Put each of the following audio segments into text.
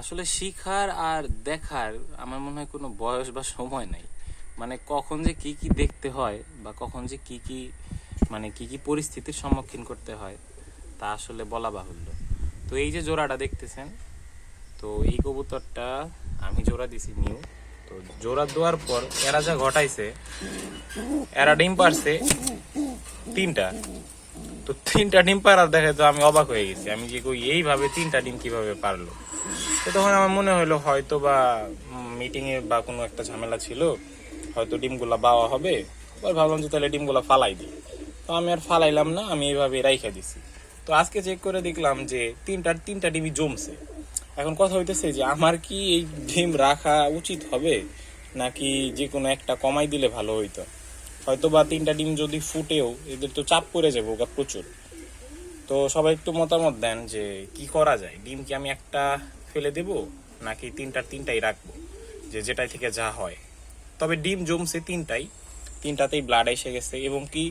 আসলে শিখার আর দেখার আমার মনে হয় কোনো বয়স বা সময় নাই। মানে কখন যে কি কি দেখতে হয় বা কখন যে কি কি মানে কি কি পরিস্থিতির সম্মুখীন করতে হয়, তা আসলে বলা বাহুল্য। তো এই যে জোড়াটা দেখতেছেন, তো এই কবুতরটা আমি জোড়া দিছি নিউ। তো জোড়া দেওয়ার পর এরা যা ঘটাইছে, এরা ডিম পারছে তিনটা। তো তিনটা ডিম পারার দেখে তো আমি অবাক হয়ে গেছি। আমি যে কই, এইভাবে তিনটা ডিম কীভাবে পারল? তো তখন আমার মনে হলো হয়তো বা মিটিং এ বা কোনো একটা ঝামেলা ছিল, হয়তো ডিমগুলা বাওয়া হবে, এবার ভাবলাম যে তাহলে ডিমগুলা ফালাই দিই। তো আমি আর ফালাইলাম না, আমি এইভাবে রাইখা দিছি। তো আজকে চেক করে দেখলাম যে তিনটা তিনটা ডিমই জমছে। এখন কথা হইতেছে যে আমার কি এই ডিম রাখা উচিত হবে, নাকি যে কোনো একটা কমাই দিলে ভালো হইতো? হয়তো বা তিনটা ডিম যদি ফুটেও, এদের তো চাপ পড়ে যাবে ওটা প্রচুর। তো সবাই একটু মতামত দেন যে কি করা যায়? ডিম কি আমি একটা ফেলে দেব, নাকি তিনটার তিনটাই রাখব, যে যেটাই থেকে যা হয়। তবে ডিম জমছে তিনটাই, তিনটাতেই ব্লাড এসে গেছে, এবং কি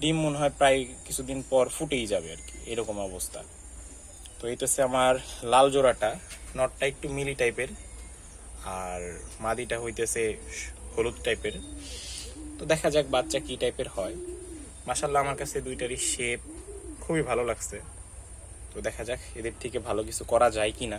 ডিম মনে হয় প্রায় কিছুদিন পর ফুটেই যাবে আর কি, এরকম অবস্থা। তো এটা হচ্ছে আমার লাল জোড়াটা নটটা একটু মিলি টাইপের আর মাদিটা হইতেছে হলুদ টাইপের তো দেখা যাক বাচ্চা কি টাইপের হয়। মাসাল্লাহ আমার কাছে দুইটারই শেপ খুবই ভালো লাগছে। তো দেখা যাক এদের থেকে ভালো কিছু করা যায় কিনা।